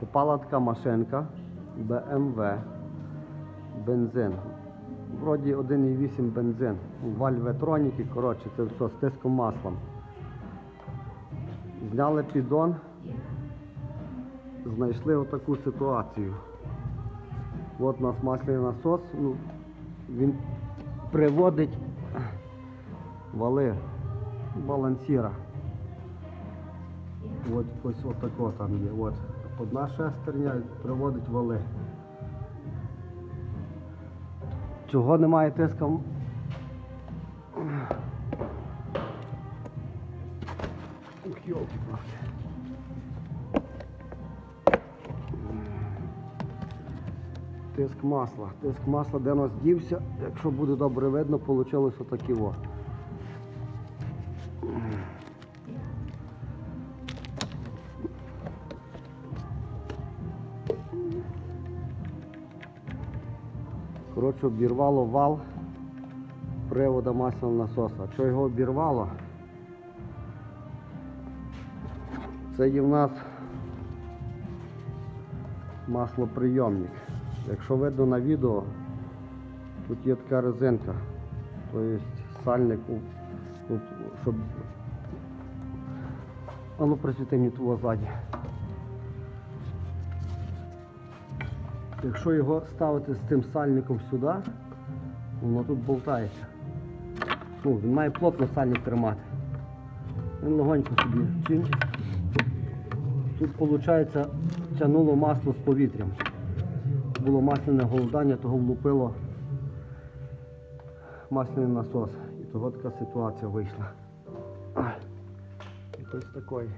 Попала така машинка BMW, бензин. Вроді 1,8 бензин. Вальветроніки, коротше, це все з тиском маслом. Зняли піддон, знайшли отаку ситуацію. От у нас масляний насос, ну, він приводить вали балансіра. От ось отако там є. От одна шестерня приводить вали. Чого немає тиска? Тиск масла. Тиск масла де нас дівся, якщо буде добре видно, вийшло отакі о. Коротше, обірвало вал привода масляного насоса. Що його обірвало? Це є в нас маслоприйомник. Якщо видно на відео, тут є така резинка, тобто сальник, щоб. А ну присвіти мені того ззаді. Якщо його ставити з цим сальником сюди, воно тут болтається. Ну, він має плотно сальник тримати. Він легонько собі чинь. Тут, виходить, тягнуло масло з повітрям. Було масляне голодання, того влупило масляний насос. І того така ситуація вийшла. Якось такої.